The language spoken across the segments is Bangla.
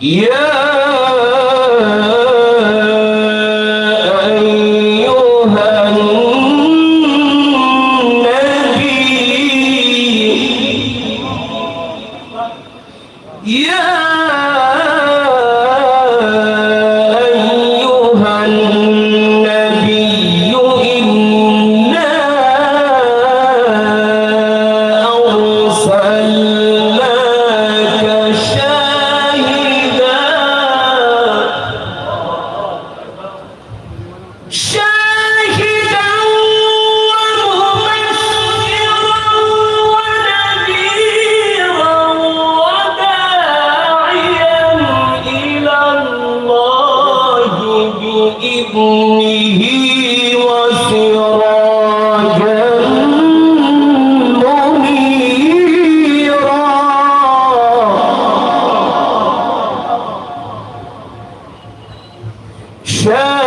Yeah. بالله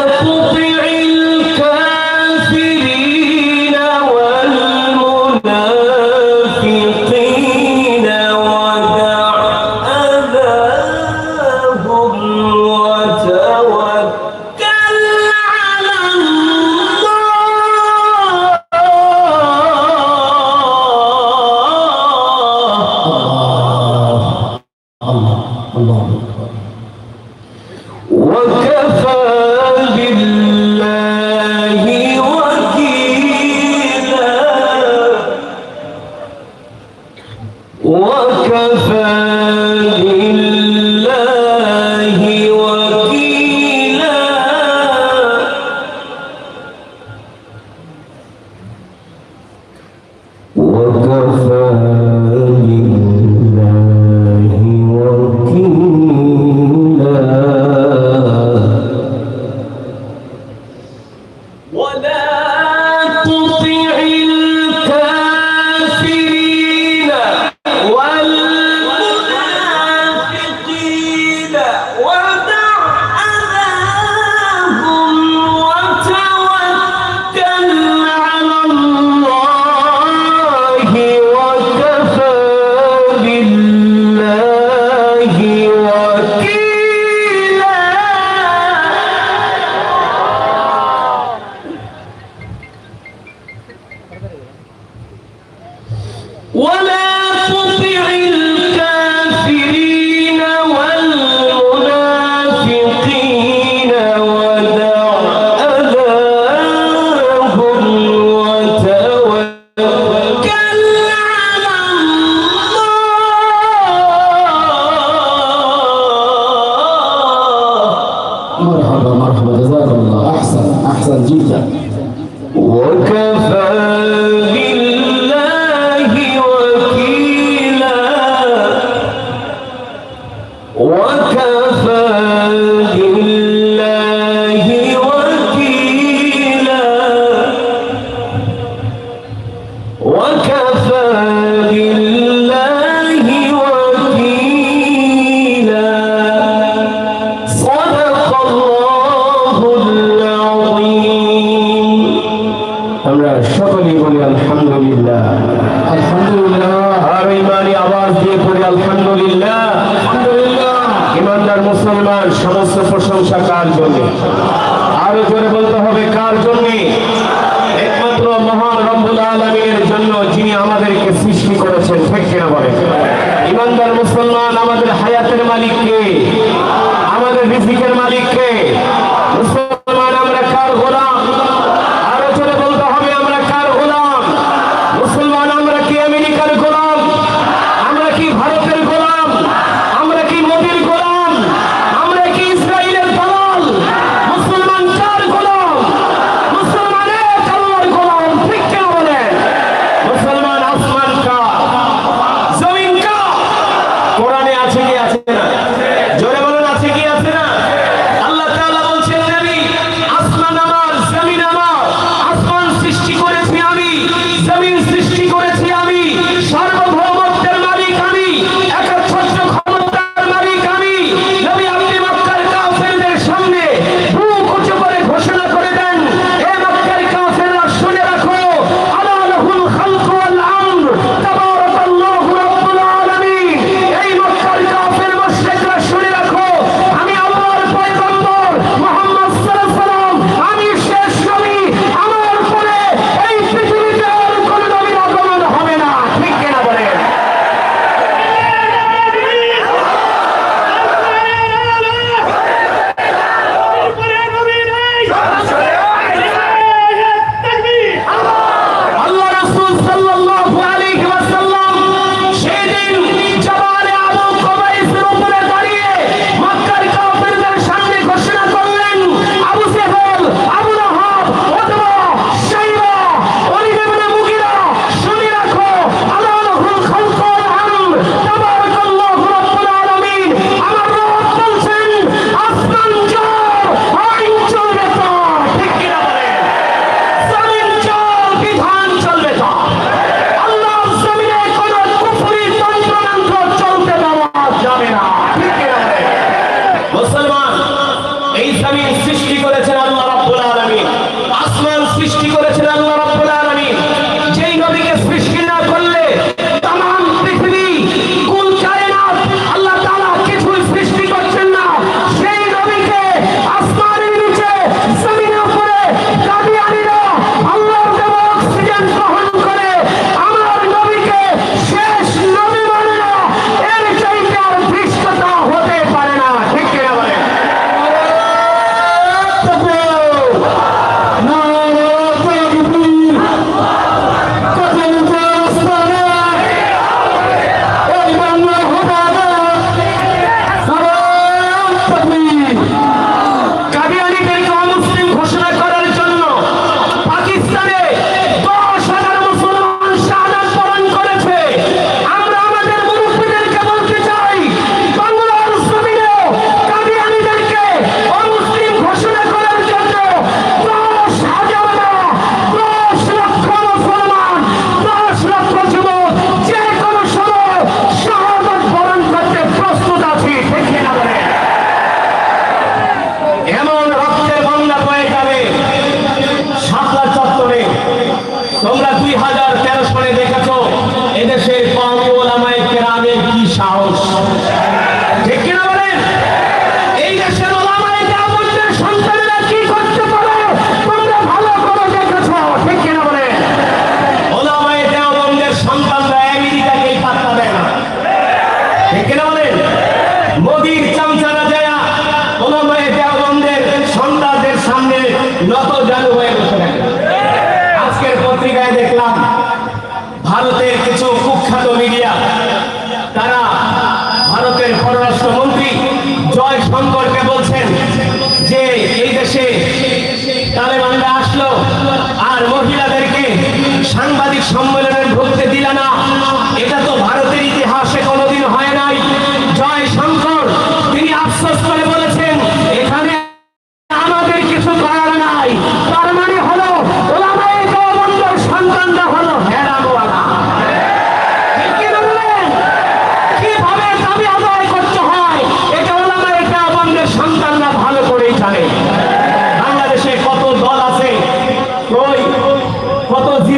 Vamos chamar.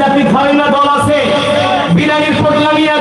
জাতি খাওয়াই না দল আছে। বিরানির পটলামিয়া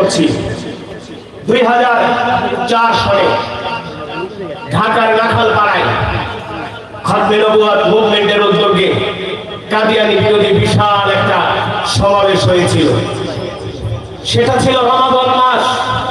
করছি। দুই হাজার চার সালে ঢাকার রাখাল পাড়ায় উদ্যোগে কাদিয়ানি বিরোধী বিশাল একটা সমাবেশ হয়েছিল। সেটা ছিল রমাদ